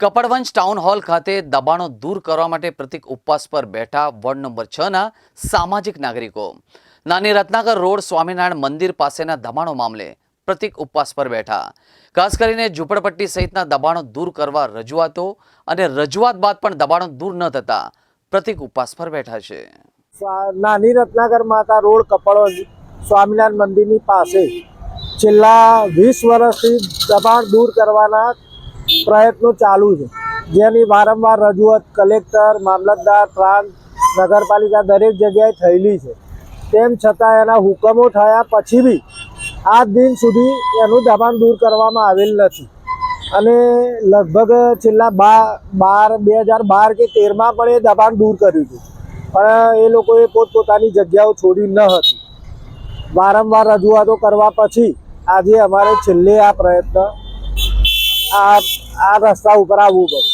Kapadvanj town hall ખાતે દબાણો દૂર કરવા માટે પ્રતિક ઉપવાસ પર બેઠા વોર્ડ નંબર છ ના સામાજિક નાગરિકો. નાની રત્નાકર રોડ સ્વામિનારાયણ મંદિર પાસેના દબાણો મામલે પ્રતિક ઉપવાસ પર બેઠા. ખાસ કરીને ઝૂંપડપટ્ટી સહિતના દબાણો દૂર કરવા રજૂઆતો અને રજૂઆત બાદ પણ દબાણો દૂર ન થતા પ્રતિક ઉપવાસ પર બેઠા છે. નાની રત્નાકર માતા રોડ કપડો સ્વામિનારાયણ મંદિરની પાસે છેલ્લા વીસ વર્ષથી દબાણ દૂર કરવાના પ્રયત્નો ચાલુ છે. જેની વારંવાર રજૂઆત કલેક્ટર, મામલતદાર, પ્રાંત, નગરપાલિકા દરેક જગ્યાએ થયેલી છે. તેમ છતાં એના હુકમો થયા પછી બી આજ દિન સુધી એનું દબાણ દૂર કરવામાં આવેલ નથી. અને લગભગ છેલ્લા બા, બાર, બે હજાર બાર કે તેરમાં પણ એ દબાણ દૂર કર્યું હતું પણ એ લોકોએ પોતપોતાની જગ્યાઓ છોડી ન હતી. વારંવાર રજૂઆતો કરવા પછી આજે અમારે છેલ્લે આ પ્રયત્ન, આ આ રસ્તા ઉપર આવવું પડ્યું